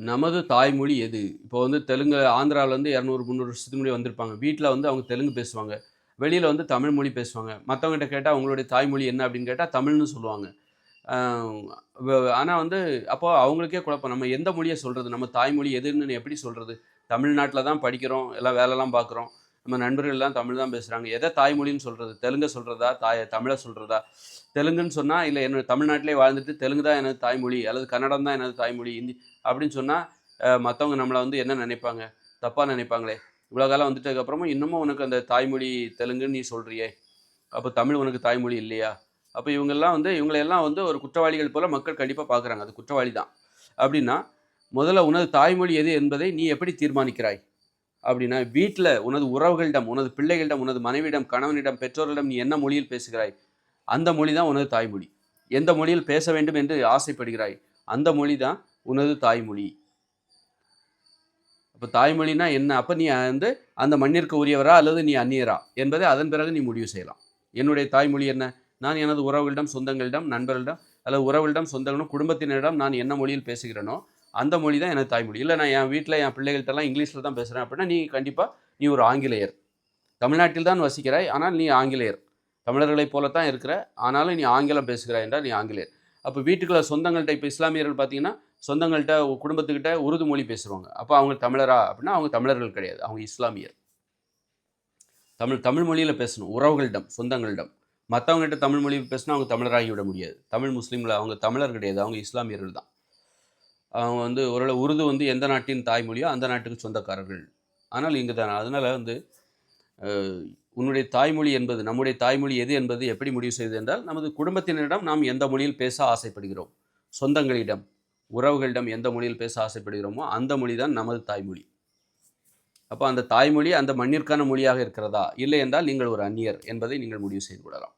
நமது தாய்மொழி எது? இப்போ வந்து தெலுங்கு ஆந்திராவிலேருந்து இரநூறு முந்நூறு வருஷத்துக்கு முன்னாடி வந்திருப்பாங்க. வீட்டில் வந்து அவங்க தெலுங்கு பேசுவாங்க. வெளியில் வந்து தமிழ் மொழி பேசுவாங்க. மற்றவங்ககிட்ட கேட்டால் அவங்களுடைய தாய்மொழி என்ன அப்படின்னு கேட்டால் தமிழ்னு சொல்லுவாங்க. ஆனால் வந்து அப்போ அவங்களுக்கே குழப்பம். நம்ம எந்த மொழியை சொல்கிறது நம்ம தாய்மொழி எதுன்னு எப்படி சொல்கிறது தமிழ்நாட்டில் தான் படிக்கிறோம் எல்லாம் வேலைலாம் பார்க்குறோம். நம்ம நண்பர்கள்லாம் தமிழ் தான் பேசுகிறாங்க எதை தாய்மொழின்னு சொல்கிறது தெலுங்கை சொல்கிறதா தாய் தமிழை சொல்கிறதா தெலுங்குன்னு சொன்னால் இல்லை என்னோட தமிழ்நாட்டிலே வாழ்ந்துட்டு தெலுங்கு தான் எனது தாய்மொழி அல்லது கன்னடம் தான் எனது தாய்மொழி ஹிந்தி அப்படின்னு சொன்னால் மற்றவங்க நம்மளை வந்து என்ன நினைப்பாங்க? தப்பாக நினைப்பாங்களே. இவ்வளோ காலம் வந்துட்டதுக்கப்புறமும் இன்னமும் உனக்கு அந்த தாய்மொழி தெலுங்குன்னு நீ சொல்கிறியே அப்போ தமிழ் உனக்கு தாய்மொழி இல்லையா? அப்போ இவங்கெல்லாம் வந்து இவங்களையெல்லாம் வந்து ஒரு குற்றவாளிகள் போல் மக்கள் கண்டிப்பாக பார்க்குறாங்க அது குற்றவாளி தான். அப்படின்னா முதல்ல உனது தாய்மொழி எது என்பதை நீ எப்படி தீர்மானிக்கிறாய்? அப்படின்னா வீட்டில் உனது உறவுகளிடம் உனது பிள்ளைகளிடம் உனது மனைவியிடம் கணவனிடம் பெற்றோர்களிடம் நீ என்ன மொழியில் பேசுகிறாய்? அந்த மொழி தான் உனது தாய்மொழி. எந்த மொழியில் பேச வேண்டும் என்று ஆசைப்படுகிறாய்? அந்த மொழி தான் உனது தாய்மொழி. அப்போ தாய்மொழினா என்ன? அப்போ நீ வந்து அந்த மண்ணிற்கு உரியவரா அல்லது நீ அந்நியரா என்பதை அதன் பிறகு நீ முடிவு செய்யலாம். என்னுடைய தாய்மொழி என்ன? நான் எனது உறவுகளிடம் சொந்தங்களிடம் நண்பர்களிடம் அல்லது உறவுகளிடம் சொந்தங்களும் குடும்பத்தினரிடம் நான் என்ன மொழியில் பேசுகிறேனோ அந்த மொழி தான் எனக்கு தாய்மொழி. இல்லை நான் என் வீட்டில் என் பிள்ளைகள்கிட்டலாம் இங்கிலீஷில் தான் பேசுகிறேன் அப்படின்னா நீ கண்டிப்பாக நீ ஒரு ஆங்கிலேயர். தமிழ்நாட்டில் தான் வசிக்கிறாய் ஆனால் நீ ஆங்கிலேயர். தமிழர்களைப் தான் இருக்கிற ஆனாலும் நீ ஆங்கிலம் பேசுகிறாய் என்றால் நீ ஆங்கிலேயர். அப்போ வீட்டுக்குள்ள சொந்தங்கள்கிட்ட இப்போ இஸ்லாமியர்கள் பார்த்தீங்கன்னா சொந்தங்கள்கிட்ட குடும்பத்துக்கிட்ட உருது மொழி பேசுவாங்க. அப்போ அவங்க தமிழரா அப்படின்னா அவங்க தமிழர்கள் கிடையாது. அவங்க இஸ்லாமியர். தமிழ் தமிழ் மொழியில் பேசணும். உறவுகளிடம் சொந்தங்களிடம். மற்றவங்ககிட்ட தமிழ் மொழி பேசினா அவங்க தமிழராகி விட முடியாது. தமிழ் முஸ்லீமில் அவங்க தமிழர் கிடையாது. அவங்க இஸ்லாமியர்கள் தான். அவங்க வந்து ஓரளவு உருது வந்து எந்த நாட்டின் தாய்மொழியோ அந்த நாட்டுக்கு சொந்தக்காரர்கள். ஆனால் இங்கே தான் அதனால் வந்து உன்னுடைய தாய்மொழி என்பது நம்முடைய தாய்மொழி எது என்பது எப்படி முடிவு செய்தது என்றால் நமது குடும்பத்தினரிடம் நாம் எந்த மொழியில் பேச ஆசைப்படுகிறோம்? சொந்தங்களிடம் உறவுகளிடம் எந்த மொழியில் பேச ஆசைப்படுகிறோமோ அந்த மொழி தான் நமது தாய்மொழி. அப்போ அந்த தாய்மொழி அந்த மண்ணிற்கான மொழியாக இருக்கிறதா? இல்லை என்றால் நீங்கள் ஒரு அந்நியர் என்பதை நீங்கள் முடிவு செய்து கொள்ளலாம்.